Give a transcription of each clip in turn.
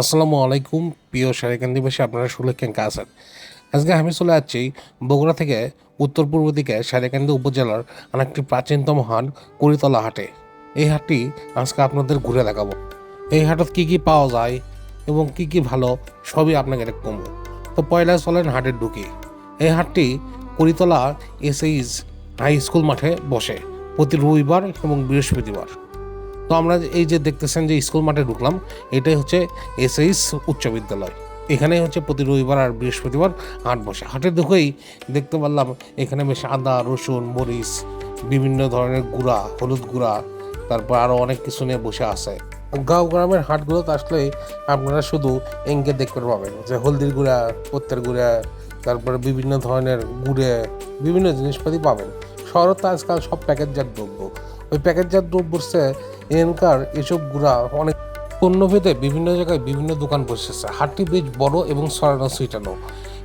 আসসালামু আলাইকুম, প্রিয় সারিকান্দিবাসী আপনারা শুনলেন কাসার আজকে আমি চলে যাচ্ছি বগুড়া থেকে উত্তর পূর্ব দিকে সারিকান্দি উপজেলার অনেকটি প্রাচীনতম হাট, কুড়িতলা হাটে। এই হাটটি আজকে আপনাদের ঘুরে দেখাবো। এই হাটত কি কি পাওয়া যায় এবং কি কি ভালো, সবই আপনাকে কমবো তো পয়লা চলেন হাটের ঢুকি। এই হাটটি কুড়িতলা এসএইচ হাই স্কুল মাঠে বসে। প্রতি রবিবার এবং বৃহস্পতিবার। তো আমরা এই যে দেখতেছেন যে স্কুল মাঠে ঢুকলাম, এটাই হচ্ছে এসএইচ উচ্চ বিদ্যালয়। এখানে হচ্ছে প্রতি রবিবার আর বৃহস্পতিবার হাট বসে। হাটের ঢুকেই দেখতে পারলাম এখানে বেশ আদা, রসুন, মরিচ, বিভিন্ন ধরনের গুঁড়া, হলুদ গুঁড়া, তারপর আরও অনেক কিছু নিয়ে বসে আছে। গাঁও গ্রামের হাটগুলোতে আসলে আপনারা শুধু এঙ্কে দেখতে পাবেন যে হলদির গুঁড়া, পত্তের গুঁড়া, তারপরে বিভিন্ন ধরনের গুড়ে বিভিন্ন জিনিসপাতি পাবেন। শহরে তো আজকাল সব প্যাকেটজাত দ্রব্য। ওই প্যাকেটজাত দ্রব্যর চেয়ে এনকার এসব গুড়া অনেক পণ্যভেদে বিভিন্ন জায়গায় বিভিন্ন দোকান বসেছে। হাটটি বেশ বড় এবং সরানো ছিটানো।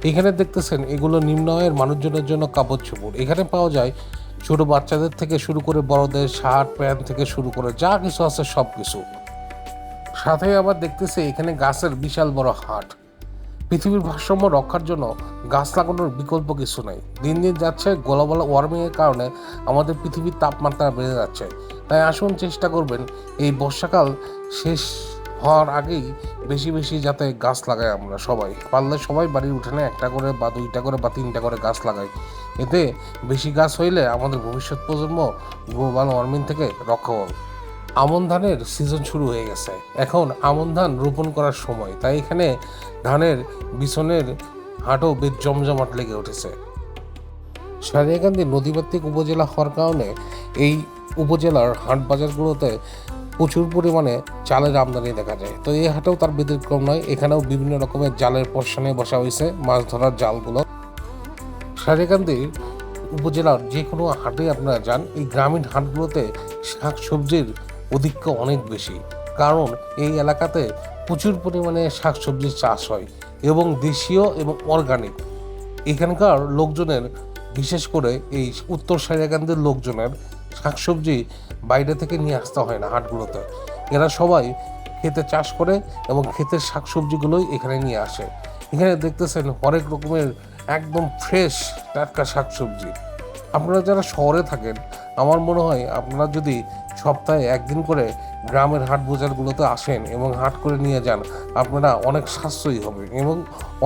এখানে দেখতেছেন, এগুলো নিম্ন আয়ের মানুষজনের জন্য কাপড় চোপড়। এখানে পাওয়া যায় ছোট বাচ্চাদের থেকে শুরু করে বড়দের শার্ট, প্যান্ট থেকে শুরু করে যা কিছু আছে সব কিছু সাথে আবার দেখতেছে এখানে গাছের বিশাল বড় হাট। পৃথিবীর ভারসাম্য রক্ষার জন্য গাছ লাগানোর বিকল্প কিছু নেই। দিন দিন যাচ্ছে গ্লোবাল ওয়ার্মিংয়ের কারণে আমাদের পৃথিবীর তাপমাত্রা বেড়ে যাচ্ছে। তাই আসুন চেষ্টা করবেন এই বর্ষাকাল শেষ হওয়ার আগেই বেশি বেশি যাতে গাছ লাগাই আমরা সবাই। পারলে সবাই বাড়ির উঠানে একটা করে বা দুইটা করে বা তিনটা করে গাছ লাগাই। এতে বেশি গাছ হইলে আমাদের ভবিষ্যৎ প্রজন্ম গ্লোবাল ওয়ার্মিং থেকে রক্ষা পাবে। আমন ধানের সিজন শুরু হয়ে গেছে। এখন আমন ধান রোপণ করার সময়, তাই এখানে ধানের বিছনের হাটও বেশ জমজমাট লেগে উঠেছে। সারিয়াকান্দি নদীমাতৃক উপজেলা হওয়ার কারণে এই উপজেলার হাট বাজারগুলোতে প্রচুর পরিমাণে চালের আমদানি দেখা যায়। তো এই হাটেও তার ব্যতিক্রম নয়, এখানেও বিভিন্ন রকমের জালের পশনে বসা হয়েছে, মাছ ধরার জালগুলো। সারিয়াকান্দি উপজেলার যে কোনো হাটে আপনারা যান, এই গ্রামীণ হাটগুলোতে শাক সবজির অধিক্য অনেক বেশি। কারণ এই এলাকাতে প্রচুর পরিমাণে শাক সবজির চাষ হয় এবং দেশীয় এবং অর্গানিক এখানকার লোকজনের, বিশেষ করে এই উত্তর সারিয়াকান্দের লোকজনের শাকসবজি বাইরে থেকে নিয়ে আসতে হয় না হাটগুলোতে। এরা সবাই খেতে চাষ করে এবং ক্ষেতের শাকসবজিগুলোই এখানে নিয়ে আসে। এখানে দেখতেছেন হরেক রকমের একদম ফ্রেশ টাটকা শাকসবজি। আপনারা যারা শহরে থাকেন, আমার মনে হয় আপনারা যদি সপ্তাহে একদিন করে গ্রামের হাট বাজারগুলোতে আসেন এবং হাট করে নিয়ে যান। আপনারা অনেক সাশ্রয়ী হবেন এবং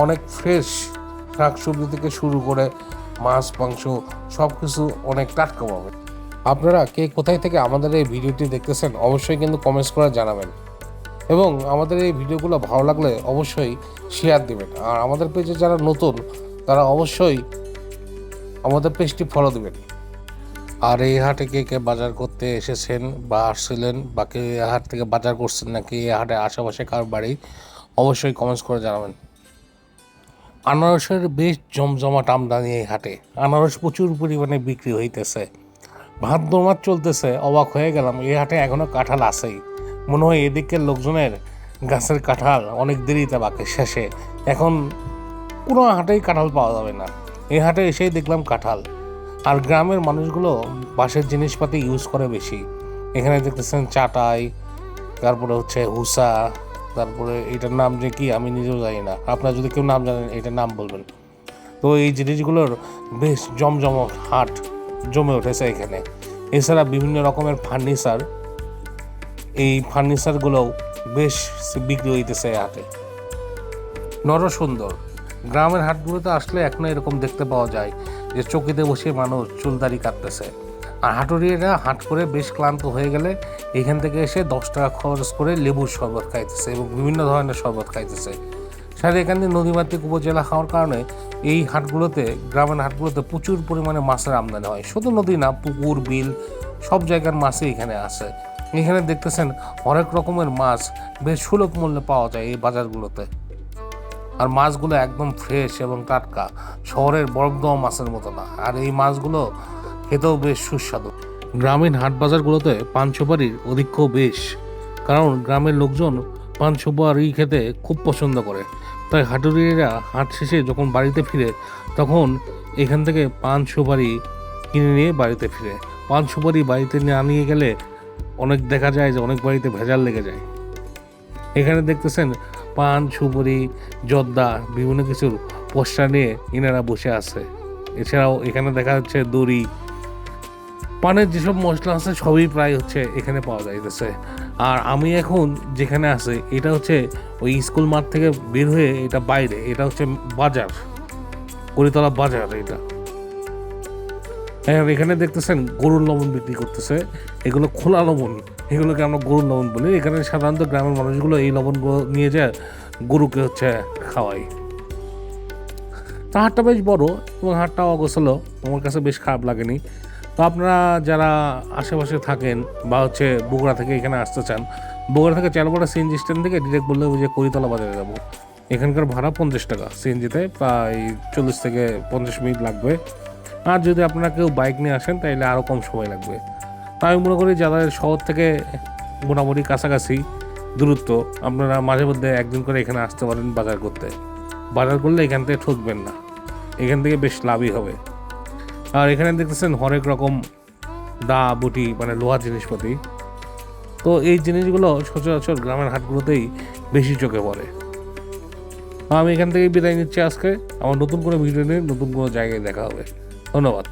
অনেক ফ্রেশ শাকসবজি থেকে শুরু করে মাছ, মাংস সব কিছু অনেক টাটকা পাবেন। আপনারা কে কোথায় থেকে আমাদের এই ভিডিওটি দেখতেছেন অবশ্যই কিন্তু কমেন্টস করে জানাবেন। এবং আমাদের এই ভিডিওগুলো ভালো লাগলে অবশ্যই শেয়ার দেবেন। আর আমাদের পেজে যারা নতুন, তারা অবশ্যই আমাদের পেজটি ফলো দেবেন। আর এই হাটে কে কে বাজার করতে এসেছেন বা আসছিলেন বা কে হাট থেকে বাজার করছেন নাকি এই হাটে আশেপাশে কার বাড়ি, অবশ্যই কমেন্টস করে জানাবেন। আনারসের বেশ জমজমাট আমদানি এই হাটে। আনারস প্রচুর পরিমাণে বিক্রি হইতেছে। ভাদ্র মাস চলতেছে, অবাক হয়ে গেলাম এই হাটে এখনও কাঁঠাল আছেই। মনে হয় এদিকের লোকজনের গাছের কাঁঠাল অনেক দেরিতে বাকি, শেষে। এখন কোনো হাটেই কাঁঠাল পাওয়া যাবে না। এই হাটে এসেই দেখলাম কাঁঠাল। আর গ্রামের মানুষগুলো বাঁশের জিনিসপাতি ইউজ করে বেশি। এখানে দেখতেছেন চাটাই, তারপরে হচ্ছে হুসা, তারপরে এটার নাম যে কি আমি নিজেও জানি না। আপনারা যদি কেউ নাম জানেন, এটার নাম বলবেন। তো এই জিনিসগুলোর বেশ জমজমট হাট জমে উঠেছে এখানে। এছাড়া বিভিন্ন রকমের ফার্নিচার, এই ফার্নিচারগুলোও বেশ বিক্রি হইতেছে হাটে। নরসুন্দর, গ্রামের হাটগুলোতে আসলে এখনও এরকম দেখতে পাওয়া যায়। যে চকিতে বসে মানুষ চুলদারি কাটতেছে। আর হাটুরিয়ারা হাট করে বেশ ক্লান্ত হয়ে গেলে এখান থেকে এসে দশ টাকা খরচ করে লেবুর শরবত খাইতেছে এবং বিভিন্ন ধরনের শরবত খাইতেছে। সাথে এখানে নদীমাতৃক উপজেলা হওয়ার কারণে এই হাটগুলোতে, গ্রামের হাটগুলোতে প্রচুর পরিমাণে মাছের আমদানি হয়। শুধু নদী না, পুকুর, বিল, সব জায়গার মাছই এখানে আছে। এখানে দেখতেছেন অনেক রকমের মাছ বেশ সুলভ মূল্যে পাওয়া যায় এই বাজারগুলোতে। আর মাছগুলো একদম ফ্রেশ এবং টাটকা। শহরের বরফ দেওয়া মাছের মতো না। আর এই মাছগুলো খেতেও বেশ সুস্বাদু। গ্রামীণ হাট বাজারগুলোতে পান সুপারির অধিক্য বেশ। কারণ গ্রামের লোকজন পান সুপারি খেতে খুব পছন্দ করে। তাই হাটুরিরা হাট শেষে যখন বাড়িতে ফিরে, তখন এখান থেকে পান সুপারি কিনে নিয়ে বাড়িতে ফিরে। পান সুপারি বাড়িতে না নিয়ে গেলে অনেক দেখা যায় যে অনেক বাড়িতে ভেজাল লেগে যায়। এখানে দেখতেছেন পান, সুপুরি, জর্দা, বিভিন্ন কিছুর পোস্টার নিয়ে ইনারা বসে আছে। এছাড়াও এখানে দেখা যাচ্ছে দড়ি। পানের যেসব মশলা আছে সবই প্রায় হচ্ছে এখানে পাওয়া যাইতেছে। আর আমি এখন যেখানে আছে, এটা হচ্ছে ওই স্কুল মাঠ থেকে বের হয়ে এটা বাইরে, এটা হচ্ছে বাজার। করিতলা বাজার এটা। হ্যাঁ এখানে দেখতেছেন গরুর লবণ বিক্রি করতেছে। এগুলো খোলা লবণ। এগুলোকে আমরা গরুর লবণ বলি। এখানে সাধারণত গ্রামের মানুষগুলো এই লবণগুলো নিয়ে যায় গরুকে হচ্ছে খাওয়াই তা হাটটা বেশ বড় এবং হাটটাও অগোছালো। আমার কাছে বেশ খারাপ লাগেনি। তো আপনারা যারা আশেপাশে থাকেন বা হচ্ছে বগুড়া থেকে এখানে আসতে চান, বগুড়া থেকে চালপাড়া সিএনজি স্ট্যান্ড থেকে ডিরেক্ট বললে যে করিতলা বাজারে যাব। এখানকার ভাড়া পঞ্চাশ টাকা। সিএনজিতে প্রায় চল্লিশ থেকে পঞ্চাশ মিনিট লাগবে। আর যদি আপনারা কেউ বাইক নিয়ে আসেন তাহলে আরও কম সময় লাগবে। তাই আমি মনে করি যারা শহর থেকে মোটামুটি কাছাকাছি দূরত্ব। আপনারা মাঝে মধ্যে একদিন করে এখানে আসতে পারেন বাজার করতে। বাজার করলে এখান থেকে ঠকবেন না। এখান থেকে বেশ লাভই হবে। আর এখানে দেখতেছেন হরেক রকম দা, বুটি মানে লোহার জিনিসপাতি। তো এই জিনিসগুলো সচরাচর গ্রামের হাটগুলোতেই বেশি চোখে পড়ে। আমি এখান থেকে বিদায় নিচ্ছি আজকে। আমার নতুন করে ভিডিও নিয়ে নতুন কোনো জায়গায় দেখা হবে। ধন্যবাদ।